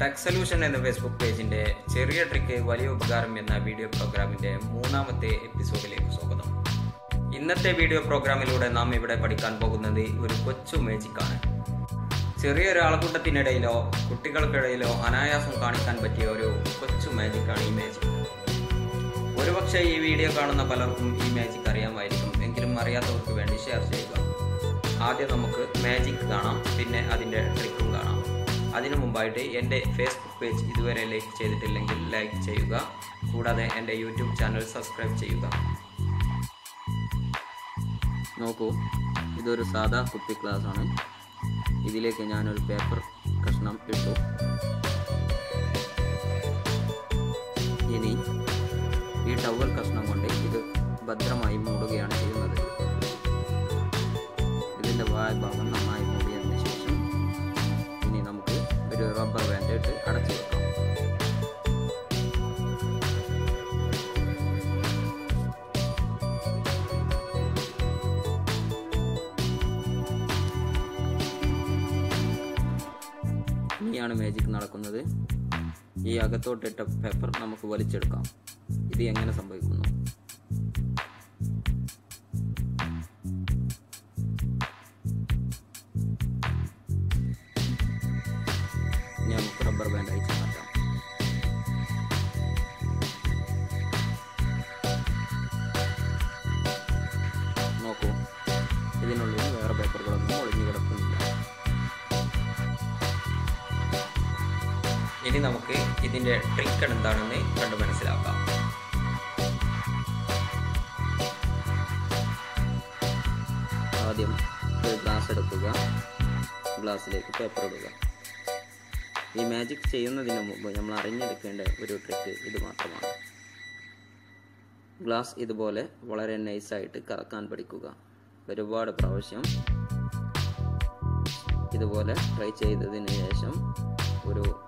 Tech solution എന്ന Facebook പേജിന്റെ ചെറിയ ട്രിക്ക് വലിയ ഉപകാരം എന്ന വീഡിയോ പ്രോഗ്രാമിന്റെ മൂന്നാമത്തെ എപ്പിസോഡിലേക്ക് സ്വാഗതം. ഇന്നത്തെ വീഡിയോ പ്രോഗ്രാമിലൂടെ നാം ഇവിടെ പഠിക്കാൻ പോകുന്നത് ഒരു കൊച്ചു മേജിക്കാണ് ചെറിയൊരു ആൾക്കൂട്ടത്തിനിടയിലോ കുട്ടികൾക്കിടയിലോ അനായാസം കാണിക്കാൻ പറ്റിയ ഒരു കൊച്ചു മാജിക് ആണ് ഈ മാജിക് ഒരുപക്ഷെ ഈ വീഡിയോ കാണുന്ന പലർക്കും ഈ മാജിക് അറിയാമായിരിക്കും. എങ്കിലും അറിയാത്തവർക്ക് വേണ്ടി ഷെയർ ചെയ്യുക. ആദ്യം നമുക്ക് മാജിക് കാണാം പിന്നെ അതിന്റെ ട്രിക്കും കാണാം. അതിനു മുമ്പായിട്ട് എന്റെ ഫേസ്ബുക്ക് പേജ് ഇതുവരെ ലൈക്ക് ചെയ്തിട്ടില്ലെങ്കിൽ ലൈക്ക് ചെയ്യുക. കൂടാതെ എന്റെ യൂട്യൂബ് ചാനൽ സബ്സ്ക്രൈബ് ചെയ്യുക. നോക്കൂ ഇതൊരു സാധാ കുപ്പി ക്ലാസ് ആണ്. ഇതിലേക്ക് ഞാനൊരു പേപ്പർ കഷ്ണം ഇട്ടു. ഇനി ഈ ടവൽ കഷ്ണം കൊണ്ട് ഇത് ഭദ്രമായി മൂടുകയാണ് ചെയ്യുന്നത്. ഇതിന്റെ വായ ഭാഗം ഇനിയാണ് മാജിക് നടക്കുന്നത്. ഈ അകത്തോട്ടിട്ട പേപ്പർ നമുക്ക് വലിച്ചെടുക്കാം. ഇത് എങ്ങനെ സംഭവിക്കുന്നു? നമുക്ക് ബാൻഡ് നോക്കൂ. ഇതിനുള്ളിൽ ഇനി നമുക്ക് ഇതിന്റെ ട്രിക്ക് എന്താണെന്ന് കണ്ടു മനസ്സിലാക്കാം. ആദ്യം ഒരു ഗ്ലാസ് എടുക്കുക. ഗ്ലാസ്സിലേക്ക് പേപ്പർ ഇടുക. ഈ മാജിക് ചെയ്യുന്നതിന് മുമ്പ് നമ്മൾ അറിഞ്ഞെടുക്കേണ്ട ഒരു ട്രിക്ക് ഇത് മാത്രമാണ്. ഗ്ലാസ് ഇതുപോലെ വളരെ നൈസായിട്ട് കറക്കാൻ പഠിക്കുക. ഒരുപാട് പ്രാവശ്യം ഇതുപോലെ ട്രൈ ചെയ്തതിന് ശേഷം ഒരു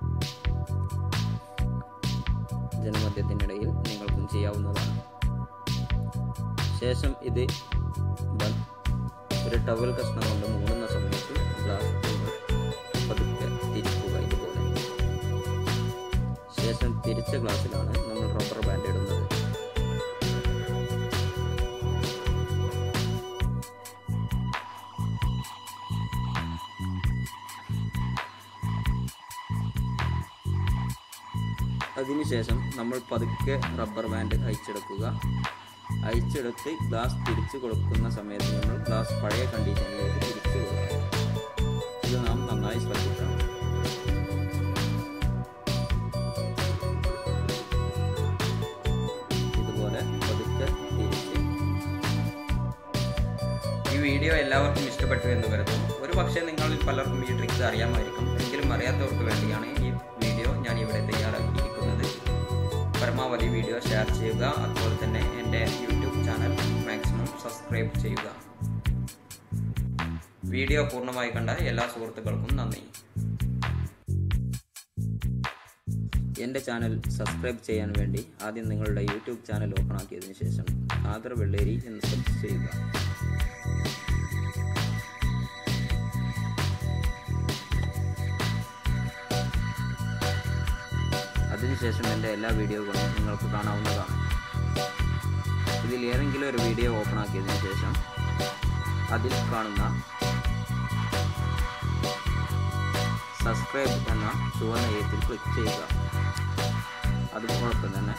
ജനമധ്യത്തിനിടയിൽ നിങ്ങൾക്കും ചെയ്യാവുന്നതാണ്. ശേഷം ഇത് ഒരു ടവൽ കഷ്ണം കൊണ്ട് മൂടുന്ന സമയത്ത് ഗ്ലാസ് പതുക്കെ തിരിക്കുക ഇതുപോലെ. ശേഷം തിരിച്ച ഗ്ലാസ്സിലാണ് നമ്മൾ റബ്ബർ ബാൻഡ് ഇടുന്നത്. അതിനുശേഷം നമ്മൾ പതുക്കെ റബ്ബർ ബാൻഡ് അയച്ചെടുക്കുക അയച്ചെടുത്ത് ഗ്ലാസ് തിരിച്ചു കൊടുക്കുന്ന സമയത്ത് നമ്മൾ ഗ്ലാസ് പഴയ കണ്ടീഷനിലേക്ക് തിരിച്ചു കൊടുക്കുക. ഇത് നാം നന്നായി ശ്രദ്ധിക്കണം. ഇതുപോലെ പതുക്കെ തിരിച്ച്. ഈ വീഡിയോ എല്ലാവർക്കും ഇഷ്ടപ്പെട്ടു എന്ന് കരുതുന്നു. ഒരു പക്ഷേ നിങ്ങളിൽ പലർക്കും ഈ ട്രിക്സ് അറിയാമായിരിക്കും. എങ്കിലും അറിയാത്തവർക്ക് വേണ്ടിയാണ് ഈ വീഡിയോ ഞാൻ ഇവിടെ തയ്യാറാക്കിയിരിക്കുന്നത് പരമാവധി വീഡിയോ ഷെയർ ചെയ്യുക. അതുപോലെ തന്നെ എന്റെ യൂട്യൂബ് ചാനൽ മാക്സിമം സബ്സ്ക്രൈബ് ചെയ്യുക. വീഡിയോ പൂർണമായി കണ്ട എല്ലാ സുഹൃത്തുക്കൾക്കും നന്ദി. എന്റെ ചാനൽ സബ്സ്ക്രൈബ് ചെയ്യാൻ വേണ്ടി ആദ്യം നിങ്ങളുടെ യൂട്യൂബ് ചാനൽ ഓപ്പൺ ആക്കിയതിനു ശേഷം ആദർ വെള്ളേരി എന്ന് സെർച്ച് ചെയ്യുക. അതിനുശേഷം എന്റെ എല്ലാ വീഡിയോകളും നിങ്ങൾക്ക് കാണാവുന്നതാണ്. ഇതിൽ ഏതെങ്കിലും ഒരു വീഡിയോ ഓപ്പൺ ആക്കിയതിന് ശേഷം അതിൽ കാണുന്ന സബ്സ്ക്രൈബ് എന്ന ചുവന്ന എഴുത്തിൽ ക്ലിക്ക് ചെയ്യുക. അതുപോലെ തന്നെ